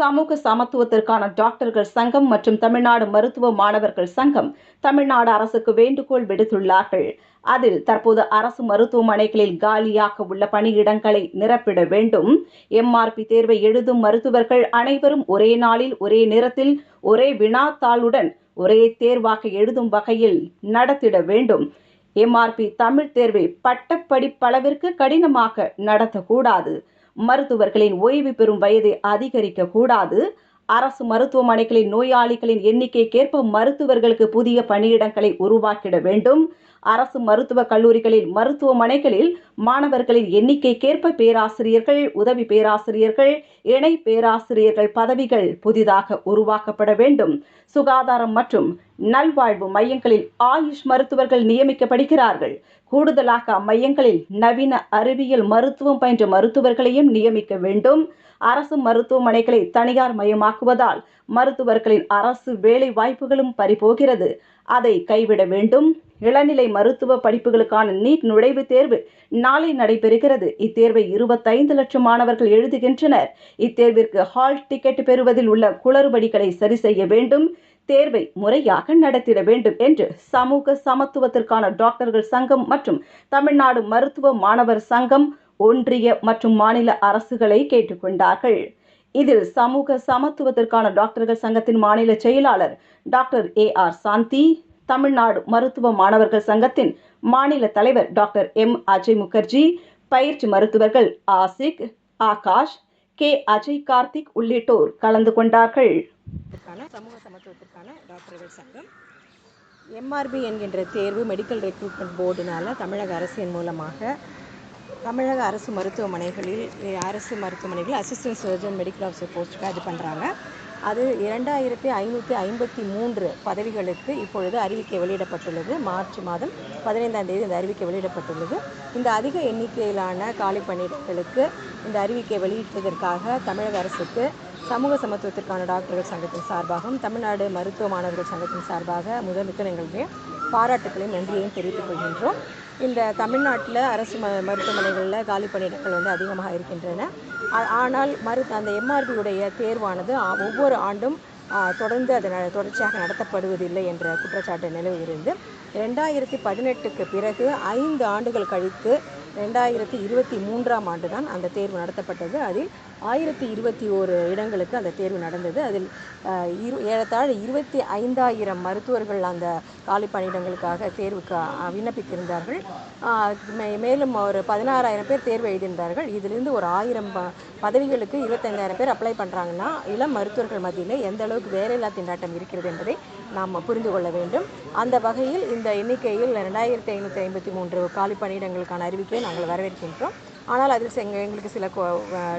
சமூக சமத்துவத்திற்கான டாக்டர்கள் சங்கம் மற்றும் தமிழ்நாடு மருத்துவ மாணவர்கள் சங்கம் தமிழ்நாடு அரசுக்கு வேண்டுகோள் விடுத்துள்ளார்கள். அதில் தற்போது அரசு மருத்துவமனைகளில் காலியாக உள்ள பணியிடங்களை நிரப்பிட வேண்டும். எம்ஆர்பி தேர்வை எழுதும் மருத்துவர்கள் அனைவரும் ஒரே நாளில் ஒரே நேரத்தில் ஒரே வினாத்தாளுடன் ஒரே தேர்வாக எழுதும் வகையில் நடத்திட வேண்டும். எம்ஆர்பி தமிழ் தேர்வை பட்டப்படிப்பளவிற்கு கடினமாக நடத்தக்கூடாது. மருத்துவர்களின் ஓய்வு பெறும் வயது அதிகரிக்க கூடாது அரசு மருத்துவமனைகளின் நோயாளிகளின் எண்ணிக்கைக்கேற்ப மருத்துவர்களுக்கு புதிய பணியிடங்களை உருவாக்கிட வேண்டும். அரசு மருத்துவக் கல்லூரிகளில் மருத்துவமனைகளில் மாணவர்களின் எண்ணிக்கைக்கேற்ப பேராசிரியர்கள் உதவி பேராசிரியர்கள் இணை பேராசிரியர்கள் பதவிகள் புதிதாக உருவாக்கப்பட வேண்டும். சுகாதாரம் மற்றும் நல்வாழ்வு மையங்களில் ஆயுஷ் மருத்துவர்கள் நியமிக்கப்படுகிறார்கள். கூடுதலாக அம்மையங்களில் நவீன அறிவியல் மருத்துவம் பயின்ற மருத்துவர்களையும் நியமிக்க வேண்டும். அரசு மருத்துவமனைகளை தனியார் மயமாக்குவதால் மருத்துவர்களின் அரசு வேலை வாய்ப்புகளும் பறிபோகிறது. அதை கைவிட வேண்டும். இளநிலை மருத்துவ படிப்புகளுக்கான நீட் நுழைவுத் தேர்வு நாளை நடைபெறுகிறது. இத்தேர்வை இருபத்தைந்து லட்சம் மாணவர்கள் எழுதுகின்றனர். இத்தேர்விற்கு ஹால் டிக்கெட் பெறுவதில் உள்ள குளறுபடிகளை சரி செய்ய வேண்டும். தேர்வை முறையாக நடத்திட வேண்டும் என்று சமூக சமத்துவத்திற்கான டாக்டர்கள் சங்கம் மற்றும் தமிழ்நாடு மருத்துவ மாணவர் சங்கம் ஒன்றிய மற்றும் மாநில அரசுகளை கேட்டுக்கொண்டார்கள். இதில் சமூக சமத்துவத்திற்கான டாக்டர்கள் சங்கத்தின் மாநில செயலாளர் doctor A R Shanthi Tamil Nadu மருத்துவ மாணவர்கள் சங்கத்தின் மாநில தலைவர் டாக்டர் எம் அஜய் முகர்ஜி பயிற்சி மருத்துவர்கள் ஆசிக் ஆகாஷ் கே அஜய் கார்த்திக் உள்ளிட்டோர் கலந்து கொண்டார்கள். சமூக சமத்துவத்திற்கான டாக்டர்கள் சங்கம். எம்ஆர்பி என்கின்ற தேர்வு மெடிக்கல் ரெக்ரூட்மெண்ட் போர்டினால் தமிழக அரசின் மூலமாக தமிழக அரசு மருத்துவமனைகளில் அரசு மருத்துவமனைகளில் அசிஸ்டன்ட் சர்ஜன் மெடிக்கல் ஆஃபீஸர் போஸ்ட்டுக்கு இது பண்ணுறாங்க அது இரண்டாயிரத்தி ஐநூற்றி ஐம்பத்தி மூன்று பதவிகளுக்கு இப்பொழுது அறிவிக்கை வெளியிடப்பட்டுள்ளது. மார்ச் மாதம் பதினைந்தாம் தேதி இந்த அறிவிக்கை வெளியிடப்பட்டுள்ளது. இந்த அதிக எண்ணிக்கையிலான காலி பணியிடங்களுக்கு இந்த அறிவிக்கை வெளியிட்டதற்காக தமிழக அரசுக்கு சமூக சமத்துவத்திற்கான டாக்டர்கள் சங்கத்தின் சார்பாகவும் தமிழ்நாடு மருத்துவ மாணவர்கள் சங்கத்தின் சார்பாக முதலமைச்சர் எங்களுடைய பாராட்டுக்களையும் நன்றியையும் தெரிவித்துக் கொள்கின்றோம். இந்த தமிழ்நாட்டில் அரசு ம மருத்துவமனைகளில் காலி பணியிடங்கள் வந்து அதிகமாக இருக்கின்றன. ஆனால் மரு அந்த எம்ஆர்பியுடைய தேர்வானது ஒவ்வொரு ஆண்டும் தொடர்ந்து அது ந- தொடர்ச்சியாக நடத்தப்படுவதில்லை என்ற குற்றச்சாட்டு நிலவுகிறது ரெண்டாயிரத்தி பதினெட்டுக்கு பிறகு ஐந்து ஆண்டுகள் கழித்து ரெண்டாயிரத்தி இருபத்தி மூன்றாம் ஆண்டு தான் அந்த தேர்வு நடத்தப்பட்டது. அதில் ஆயிரத்தி இருபத்தி ஓரு இடங்களுக்கு அந்த தேர்வு நடந்தது. அதில் இரு ஏறத்தாழ இருபத்தி ஐந்தாயிரம் மருத்துவர்கள் அந்த காலி பணியிடங்களுக்காக தேர்வுக்கு விண்ணப்பித்திருந்தார்கள். மே- மேலும் ஒரு பதினாறாயிரம் பேர் தேர்வு எழுதியிருந்தார்கள். இதிலிருந்து ஒரு ஆயிரம் ப- பதவிகளுக்கு இருபத்தைந்தாயிரம் பேர் அப்ளை பண்ணுறாங்கன்னா இளம் மருத்துவர்கள் மத்தியில் எந்த அளவுக்கு வேலையில்லா திண்டாட்டம் இருக்கிறது என்பதை நாம் புரிந்து கொள்ள வேண்டும். அந்த வகையில் இந்த எண்ணிக்கையில் ரெண்டாயிரத்தி ஐநூற்றி ஐம்பத்தி மூன்று காலி பணியிடங்களுக்கான அறிவிக்கையை நாங்கள் வரவேற்கின்றோம். ஆனால் அதில் செ- எங்களுக்கு சில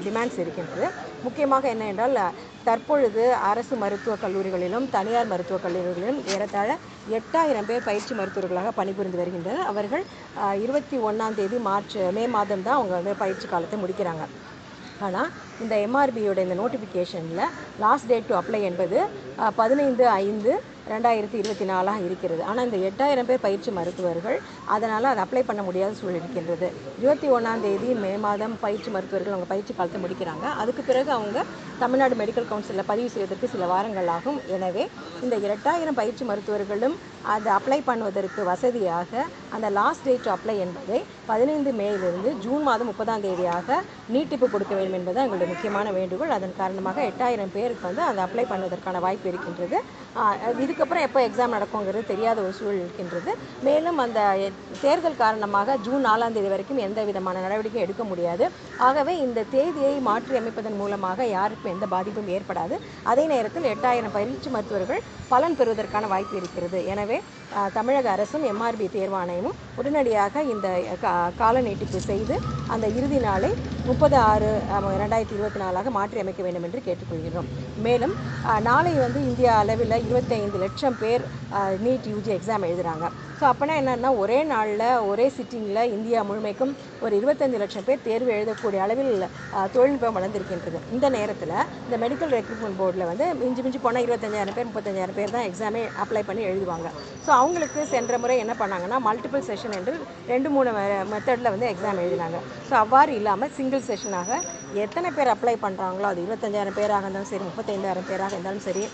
டிமாண்ட்ஸ் இருக்கின்றது. முக்கியமாக என்ன என்றால் தற்பொழுது அரசு மருத்துவக் கல்லூரிகளிலும் தனியார் மருத்துவக் கல்லூரிகளிலும் ஏறத்தாழ எட்டாயிரம் பேர் பயிற்சி மருத்துவர்களாக பணிபுரிந்து வருகின்றனர். அவர்கள் இருபத்தி ஒன்றாம் தேதி மார்ச் மே மாதம் தான் அவங்க வந்து பயிற்சி காலத்தை முடிக்கிறாங்க. ஆனால் இந்த எம்ஆர்பியோட இந்த நோட்டிஃபிகேஷனில் லாஸ்ட் டேட் டு அப்ளை என்பது பதினைந்து ஐந்து ரெண்டாயிரத்தி இருபத்தி நாலாக இருக்கிறது. ஆனால் இந்த எட்டாயிரம் பேர் பயிற்சி மருத்துவர்கள் அதனால் அதை அப்ளை பண்ண முடியாத சூழல் இருக்கின்றது இருபத்தி ஒன்றாம் தேதி மே மாதம் பயிற்சி மருத்துவர்கள் அவங்க பயிற்சி காலத்தை முடிக்கிறாங்க. அதுக்கு பிறகு அவங்க தமிழ்நாடு மெடிக்கல் கவுன்சிலில் பதிவு செய்வதற்கு சில வாரங்கள் ஆகும். எனவே இந்த எட்டாயிரம் பயிற்சி மருத்துவர்களும் அதை அப்ளை பண்ணுவதற்கு வசதியாக அந்த லாஸ்ட் டேட் டு அப்ளை என்பதை பதினைந்து மேயிலிருந்து ஜூன் மாதம் முப்பதாம் தேதியாக நீட்டிப்பு கொடுக்க வேண்டும் என்பது எங்களுடைய முக்கியமான வேண்டுகோள். அதன் காரணமாக எட்டாயிரம் பேருக்கு வந்து அந்த அப்ளை பண்ணுவதற்கான வாய்ப்பு இருக்கின்றது. இதுக்கப்புறம் எப்போ எக்ஸாம் நடக்குங்கிறது தெரியாத ஒரு சூழல் இருக்கின்றது. மேலும் அந்த தேர்தல் காரணமாக ஜூன் நாலாம் தேதி வரைக்கும் எந்த விதமான நடவடிக்கையும் எடுக்க முடியாது. ஆகவே இந்த தேதியை மாற்றி அமைப்பதன் மூலமாக யாருக்கும் எந்த பாதிப்பும் ஏற்படாது. அதே நேரத்தில் எட்டாயிரம் பயிற்சி மருத்துவர்கள் பலன் பெறுவதற்கான வாய்ப்பு இருக்கிறது. எனவே தமிழக அரசும் எம்ஆர்பி தேர்வாணையமும் உடனடியாக இந்த கா- கால நீட்டிப்பு செய்து அந்த இறுதி நாளை முப்பது ஆறு ரெண்டாயிரத்தி இருபத்தி நாலாக மாற்றி அமைக்க வேண்டும் என்று கேட்டுக்கொள்கிறோம். மேலும் நாளை வந்து இந்தியா அளவில் இருபத்தைந்து லட்சம் பேர் நீட் யூஜி எக்ஸாம் எழுதுகிறாங்க ஸோ அப்போனா என்னன்னா ஒரே நாள் நாளில் ஒரே சிட்டிங்கில் இந்தியா முழுமைக்கும் ஒரு இருபத்தஞ்சு லட்சம் பேர் தேர்வு எழுதக்கூடிய அளவில் தொழில்நுட்பம் வளர்ந்துருக்கின்றது. இந்த நேரத்தில் இந்த மெடிக்கல் ரெக்ரூட்மெண்ட் போர்டில் வந்து மிஞ்சி மிஞ்சி போனால் இருபத்தஞ்சாயிரம் பேர் முப்பத்தஞ்சாயிரம் பேர் தான் எக்ஸாமே அப்ளை பண்ணி எழுதுவாங்க. ஸோ அவங்களுக்கு சென்ற முறை என்ன பண்ணாங்கன்னா மல்டிபிள் செஷன் என்று ரெண்டு மூணு மெத்தடில் வந்து எக்ஸாம் எழுதினாங்க. ஸோ அவ்வாறு இல்லாமல் சிங்கிள் செஷனாக எத்தனை பேர் அப்ளை பண்ணுறாங்களோ அது இருபத்தஞ்சாயிரம் பேராக இருந்தாலும் சரி முப்பத்தைந்தாயிரம் பேராக இருந்தாலும் சரி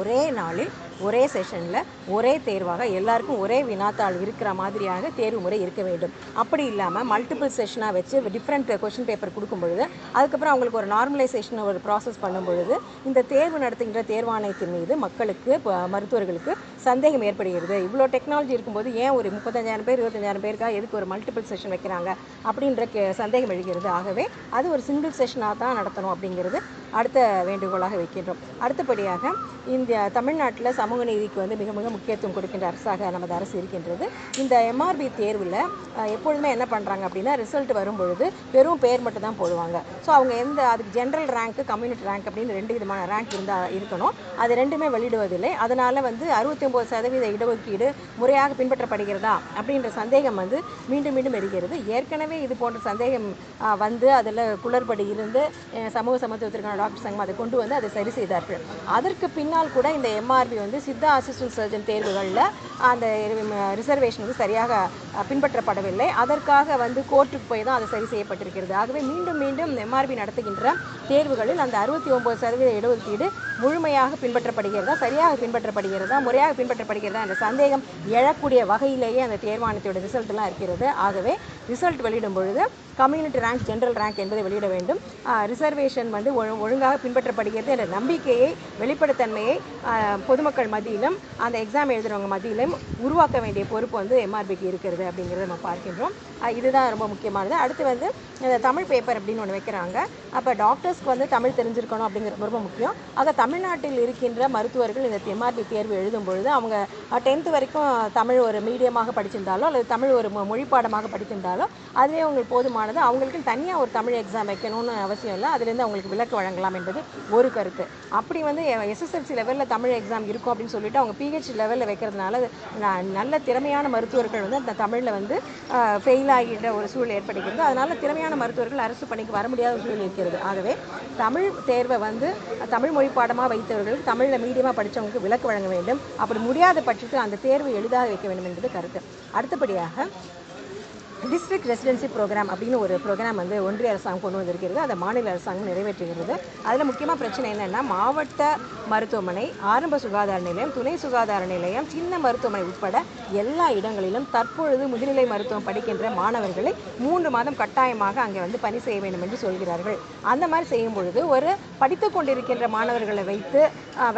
ஒரே நாளில் ஒரே செஷனில் ஒரே தேர்வாக எல்லாருக்கும் ஒரே வினாத்தாள் இருக்கிற மாதிரியாக தேர்வு முறை இருக்க வேண்டும். அப்படி இல்லாமல் மல்டிபிள் செஷனாக வச்சு டிஃப்ரெண்ட் கொஷின் பேப்பர் கொடுக்கும் பொழுது அதுக்கப்புறம் அவங்களுக்கு ஒரு நார்மலைசேஷன் ஒரு ப்ராசஸ் பண்ணும் பொழுது இந்த தேர்வு நடத்துகின்ற தேர்வாணையத்தின் மீது மக்களுக்கு மருத்துவர்களுக்கு சந்தேகம் ஏற்படுகிறது. இவ்வளோ டெக்னாலஜி இருக்கும்போது ஏன் ஒரு முப்பத்தஞ்சாயிரம் பேர் இருபத்தஞ்சாயிரம் பேருக்காக எதுக்கு ஒரு மல்டிபிள் செஷன் வைக்கிறாங்க? அப்படின்ற சந்தேகம் எழுகிறது. ஆகவே அது ஒரு சிங்கிள் செஷனாக தான் நடத்தணும் அப்படிங்கிறது அடுத்த வேண்டுகோளாக வைக்கின்றோம். அடுத்தபடியாக இந்த தமிழ்நாட்டில் சமூக நீதிக்கு வந்து மிக மிக முக்கியத்துவம் கொடுக்கின்ற அரசாக நமது அரசு இருக்கின்றது. இந்த எம்ஆர்பி தேர்வில் எப்பொழுதுமே என்ன பண்ணுறாங்க அப்படின்னா ரிசல்ட் வரும்பொழுது வெறும் பேர் மட்டும் தான் போடுவாங்க. ஸோ அவங்க எந்த அதுக்கு ஜென்ரல் ரேங்க்கு கம்யூனிட்டி ரேங்க் அப்படின்னு ரெண்டு விதமான ரேங்க் இருந்தால் இருக்கணும். அது ரெண்டுமே வெளியிடுவதில்லை. அதனால் வந்து அறுபத்தி ஒம்பது சதவீத இடஒதுக்கீடு முறையாக பின்பற்றப்படுகிறதா அப்படின்ற சந்தேகம் வந்து மீண்டும் மீண்டும் வருகிறது. ஏற்கனவே இது போன்ற சந்தேகம் வந்து அதில் குளறுபடி இருந்து சமூக சமத்துவத்திற்கான டாக்டர் சங்கம் அதை கொண்டு வந்து அதை சரி செய்தார்கள். அதற்கு பின்னால் கூட இந்த எம்ஆர்பி வந்து சித்தா அசிஸ்டன்ட் சர்ஜன் தேர்வுகளில் அந்த ரிசர்வேஷன் வந்து சரியாக பின்பற்றப்படவில்லை. அதற்காக வந்து கோர்ட்டுக்கு போய் தான் அது சரி செய்யப்பட்டிருக்கிறது. ஆகவே மீண்டும் மீண்டும் எம்ஆர்பி நடத்துகின்ற தேர்வுகளில் அந்த அறுபத்தி ஒம்பது சதவீத இடஒதுக்கீடு முழுமையாக பின்பற்றப்படுகிறதா சரியாக பின்பற்றப்படுகிறதா முறையாக பின்பற்றப்படுகிறதா என்ற சந்தேகம் எழக்கூடிய வகையிலேயே அந்த தேர்வானத்தோட ரிசல்ட்லாம் இருக்கிறது. ஆகவே ரிசல்ட் வெளியிடும் பொழுது கம்யூனிட்டி ரேங்க் ஜென்ரல் ரேங்க் என்பதை வெளியிட வேண்டும். ரிசர்வேஷன் வந்து ஒழு- ஒழுங்காக பின்பற்றப்படுகிறது. என்ற நம்பிக்கையை வெளிப்படைத்தன்மையை பொதுமக்கள் மத்தியிலும் அந்த எக்ஸாம் எழுதுறவங்க மத்தியிலும் உருவாக்க வேண்டிய பொறுப்பு வந்து எம்ஆர்பிக்கு இருக்கிறது அப்படிங்கிறத நம்ம பார்க்கின்றோம். இதுதான் ரொம்ப முக்கியமானது. அடுத்து வந்து இந்த தமிழ் பேப்பர் அப்படின்னு ஒன்று வைக்கிறாங்க. அப்போ டாக்டர்ஸ்க்கு வந்து தமிழ் தெரிஞ்சிருக்கணும் அப்படிங்கிறது ரொம்ப முக்கியம். ஆக தமிழ்நாட்டில் இருக்கின்ற மருத்துவர்கள் இந்த எம்ஆர்பி தேர்வு எழுதும் பொழுது அவங்க டென்த்து வரைக்கும் தமிழ் ஒரு மீடியமாக படிச்சிருந்தாலோ அல்லது தமிழ் ஒரு மொ- மொழி இருந்தாலும் அதுவே அவங்களுக்கு போதுமானது. அவங்களுக்கு தனியாக ஒரு தமிழ் எக்ஸாம் வைக்கணும்னு அவசியம் இல்லை. அதுலேருந்து அவங்களுக்கு விலக்கு வழங்கலாம் என்பது ஒரு கருத்து. அப்படி வந்து எஸ்எஸ்எல்சி லெவலில் தமிழ் எக்ஸாம் இருக்கும் அப்படின்னு சொல்லிட்டு அவங்க பிஹெச் லெவலில் வைக்கிறதுனால நல்ல திறமையான மருத்துவர்கள் வந்து அந்த தமிழில் வந்து ஃபெயில் ஆகின்ற ஒரு சூழல் ஏற்படுகிறது. அதனால் திறமையான மருத்துவர்கள் அரசு பணிக்கு வர முடியாத சூழல் இருக்கிறது. ஆகவே தமிழ் தேர்வை வந்து தமிழ் மொழி பாடமாக வைத்தவர்களுக்கு தமிழில் மீடியமாக படித்தவங்களுக்கு விலக்கு வழங்க வேண்டும். அப்படி முடியாத பட்சத்தில் அந்த தேர்வு எளிதாக வைக்க வேண்டும் என்பது கருத்து. அடுத்தபடியாக டிஸ்ட்ரிக்ட் ரெசிடென்சி ப்ரோக்ராம் அப்படின்னு ஒரு ப்ரோக்ராம் வந்து ஒன்றிய அரசாங்கம் கொண்டு வந்திருக்கிறது. அதை மாநில அரசாங்கம் நிறைவேற்றுகிறது அதில் முக்கியமாக பிரச்சனை என்னென்னா மாவட்ட மருத்துவமனை ஆரம்ப சுகாதார நிலையம் துணை சுகாதார நிலையம் சின்ன மருத்துவமனை உட்பட எல்லா இடங்களிலும் தற்பொழுது முதுநிலை மருத்துவம் படிக்கின்ற மாணவர்களை மூன்று மாதம் கட்டாயமாக அங்கே வந்து பணி செய்ய வேண்டும் என்று சொல்கிறார்கள். அந்த மாதிரி செய்யும் பொழுது ஒரு படித்து கொண்டிருக்கின்ற மாணவர்களை வைத்து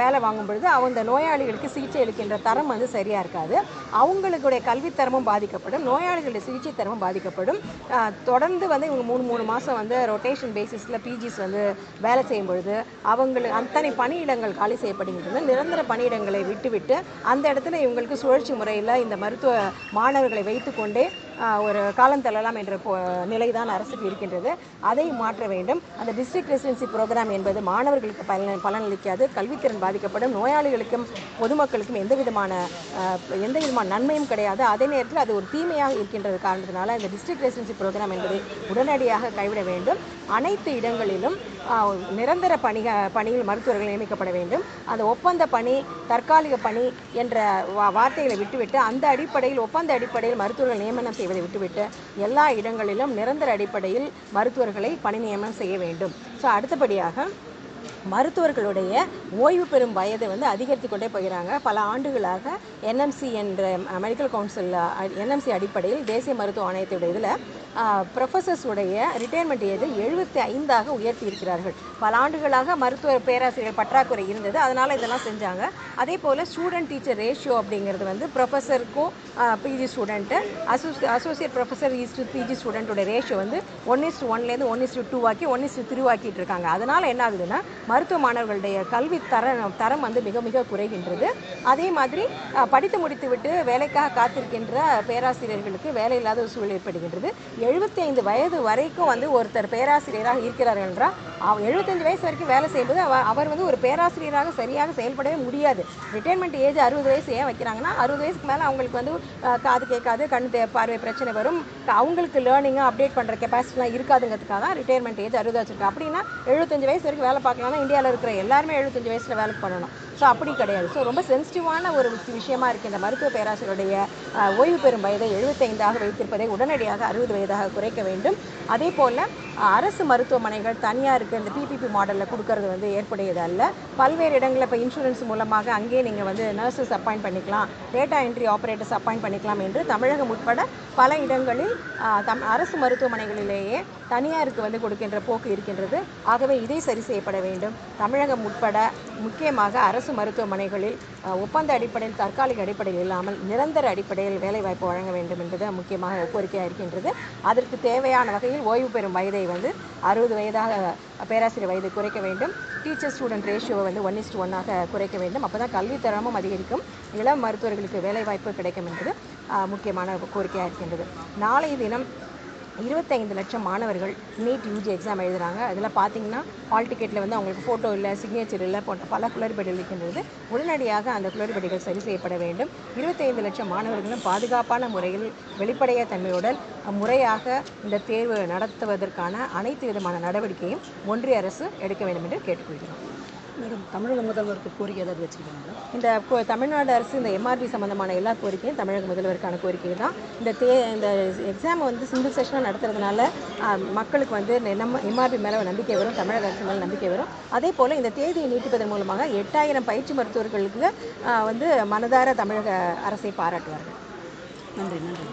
வேலை வாங்கும் பொழுது அந்த நோயாளிகளுக்கு சிகிச்சை அளிக்கின்ற தரம் வந்து சரியாக இருக்காது. அவங்களுடைய கல்வித்தரமும் பாதிக்கப்படும் நோயாளிகளுடைய சிகிச்சை தரமும் பாதிக்கப்படும். தொடர்ந்து வந்து இவங்க மூணு மூணு மாதம் வந்து ரொட்டேஷன் பேசிஸில் பிஜிஸ் வந்து வேலை செய்யும் பொழுது அவங்களுக்கு அத்தனை பணியிடங்கள் காலி செய்யப்படுகின்றன. நிரந்தர பணியிடங்களை விட்டுவிட்டு அந்த இடத்துல இவங்களுக்கு சுழற்சி முறையில் இந்த மருத்துவ மாணவர்களை வைத்துக்கொண்டே ஒரு காலம் தள்ளலாம் என்ற நிலை நிலைதான் அரசுக்கு இருக்கின்றது. அதை மாற்ற வேண்டும். அந்த டிஸ்ட்ரிக்ட் ரெசிடென்சி ப்ரோக்ராம் என்பது மாணவர்களுக்கு பலன் பலனளிக்காது. கல்வித்திறன் பாதிக்கப்படும். நோயாளிகளுக்கும் பொதுமக்களுக்கும் எந்த விதமான எந்த விதமான நன்மையும் கிடையாது. அதே நேரத்தில் அது ஒரு தீமையாக இருக்கின்றது காரணத்தினால இந்த டிஸ்ட்ரிக்ட் ரெசிடென்சி ப்ரோக்ராம் என்பதை உடனடியாக கைவிட வேண்டும். அனைத்து இடங்களிலும் நிரந்தர பணிக பணியில் மருத்துவர்கள் நியமிக்கப்பட வேண்டும். அந்த ஒப்பந்த பணி தற்காலிக பணி என்ற வா- வார்த்தைகளை விட்டுவிட்டு அந்த அடிப்படையில் ஒப்பந்த அடிப்படையில் மருத்துவர்கள் நியமனம் செய்வதை விட்டுவிட்டு எல்லா இடங்களிலும் நிரந்தர அடிப்படையில் மருத்துவர்களை பணி நியமனம் செய்ய வேண்டும். ஸோ அடுத்தபடியாக மருத்துவர்களுடைய ஓய்வு பெறும் வயதை வந்து அதிகரித்து கொண்டே போகிறாங்க. பல ஆண்டுகளாக என்எம்சி என்ற மெடிக்கல் கவுன்சில் என்எம்சி அடிப்படையில் தேசிய மருத்துவ ஆணையத்துடைய இதில் ப்ரொஃபஸர்ஸ் உடைய ரிட்டையர்மெண்ட் ஏஜை எழுபத்தி ஐந்தாக உயர்த்தி இருக்கிறார்கள். பல ஆண்டுகளாக மருத்துவ பேராசிரியர் பற்றாக்குறை இருந்தது. அதனால் இதெல்லாம் செஞ்சாங்க. அதே போல் ஸ்டூடெண்ட் டீச்சர் ரேஷியோ அப்படிங்கிறது வந்து ப்ரொஃபஸருக்கும் PG student அசோசி associate professor is to PG ஸ்டூடெண்ட்டோட ratio வந்து ஒன் இஸ்ட் ஒன்லேருந்து ஒன் இஸ்ட் டூ ஆக்கி ஒன் இஸ்ட் த்ரீ ஆக்கிட்டு இருக்காங்க. அதனால் என்ன ஆகுதுன்னா மருத்துவ மாணவர்களுடைய கல்வி தரம் தரம் வந்து மிக மிக குறைகின்றது. அதே மாதிரி படித்து முடித்துவிட்டு வேலைக்காக காத்திருக்கின்ற பேராசிரியர்களுக்கு வேலை இல்லாத ஒரு சூழல் ஏற்படுகின்றது. எழுபத்தி ஐந்து வயது வரைக்கும் வந்து ஒருத்தர் பேராசிரியராக இருக்கிறார்கள் என்றால் அவ எழுபத்தஞ்சு வயசு வரைக்கும் வேலை செய்யும்போது அவர் வந்து ஒரு பேராசிரியராக சரியாக செயல்படவே முடியாது. ரிட்டைர்மெண்ட் ஏஜ் அறுபது வயசு ஏன் வைக்கிறாங்கன்னா அறுபது வயசுக்கு மேலே அவங்களுக்கு வந்து காது கேட்காது கண் தே- பார்வை பிரச்சனை வரும். அவங்களுக்கு லேர்னிங்காக அப்டேட் பண்ணுற கெப்பாசிட்டிலாம் இருக்காதுங்கிறதுக்காக தான் ரிட்டையர்மெண்ட் ஏஜ் அறுபது வச்சிருக்கா அப்படின்னா எழுபத்தஞ்சு வயசு வரைக்கும் வேலை பார்க்கலாம்னா இந்தியாவில் இருக்கிற எல்லாருமே எழுபத்தஞ்சு வயசில் வேலைக்கு பண்ணணும். ஸோ அப்படி கிடையாது. ஸோ ரொம்ப சென்சிட்டிவான ஒரு விஷயமா இருக்குது இந்த மருத்துவ பேராசிரியருடைய ஓய்வு பெறும் வயதை எழுபத்தைந்தாக வைத்திருப்பதை உடனடியாக அறுபது வயதாக குறைக்க வேண்டும். அதே போல் அரசு மருத்துவமனைகள் தனியாருக்கு இந்த பிபிபி மாடலில் கொடுக்கறது வந்து ஏற்புடையது அல்ல. பல்வேறு இடங்களில் இப்போ இன்சூரன்ஸ் மூலமாக அங்கேயே நீங்கள் வந்து நர்சஸ் அப்பாயிண்ட் பண்ணிக்கலாம். டேட்டா என்ட்ரி ஆப்ரேட்டர்ஸ் அப்பாயிண்ட் பண்ணிக்கலாம் என்று தமிழகம் உட்பட பல இடங்களில் தம் அரசு மருத்துவமனைகளிலேயே தனியாருக்கு வந்து கொடுக்கின்ற போக்கு இருக்கின்றது. ஆகவே இதை சரி செய்யப்பட வேண்டும். தமிழகம் உட்பட முக்கியமாக அரசு மருத்துவமனைகளில் ஒப்பந்த அடிப்படையில் தற்காலிக அடிப்படையில் இல்லாமல் நிரந்தர அடிப்படையில் வேலைவாய்ப்பு வழங்க வேண்டும் என்பது முக்கியமாக கோரிக்கையாக இருக்கின்றது. அதற்கு தேவையான வகையில் ஓய்வு பெறும் வயதை வந்து அறுபது வயதாக பேராசிரியர் வயதை குறைக்க வேண்டும். டீச்சர் ஸ்டூடெண்ட் ரேஷியோவை வந்து ஒன் இஸ்ட் ஒன்னாக குறைக்க வேண்டும். அப்போ தான் கல்வித்தரமும் அதிகரிக்கும். இளம் மருத்துவர்களுக்கு வேலைவாய்ப்பு கிடைக்கும் என்பது முக்கியமான கோரிக்கையாக இருக்கின்றது. நாளைய தினம் இருபத்தைந்து லட்சம் மாணவர்கள் நீட் யூஜி எக்ஸாம் எழுதுகிறாங்க அதில் பார்த்தீங்கன்னா ஹால் டிக்கெட்டில் வந்து அவங்களுக்கு ஃபோட்டோ இல்லை சிக்னேச்சர் இல்லை போன்ற பல குளறுபடிகள் இருக்கின்றது. உடனடியாக அந்த குளறுபடிகள் சரி செய்யப்பட வேண்டும். இருபத்தைந்து லட்சம் மாணவர்களும் பாதுகாப்பான முறையில் வெளிப்படைய தன்மையுடன் முறையாக இந்த தேர்வு நடத்துவதற்கான அனைத்து விதமான நடவடிக்கையும் ஒன்றிய அரசு எடுக்க வேண்டும் என்று கேட்டுக்கொள்கிறோம். மேடம் தமிழக முதல்வருக்கு கோரிக்கை ஏதாவது வச்சுருக்காங்களா? இந்த தமிழ்நாடு அரசு இந்த எம்ஆர்பி சம்பந்தமான எல்லா கோரிக்கையும் தமிழக முதல்வருக்கான கோரிக்கை தான். இந்த தே இந்த எக்ஸாம் வந்து சிங்கிள் செஷனாக நடத்துறதுனால மக்களுக்கு வந்து நம்ம எம்ஆர்பி மேலே நம்பிக்கை வரும் தமிழக அரசு மேலே நம்பிக்கை வரும். அதே போல் இந்த தேதியை நீட்டிப்பதன் மூலமாக எட்டாயிரம் பயிற்சி மருத்துவர்களுக்கு வந்து மனதார தமிழக அரசை பாராட்டுவார்கள். நன்றி நன்றி.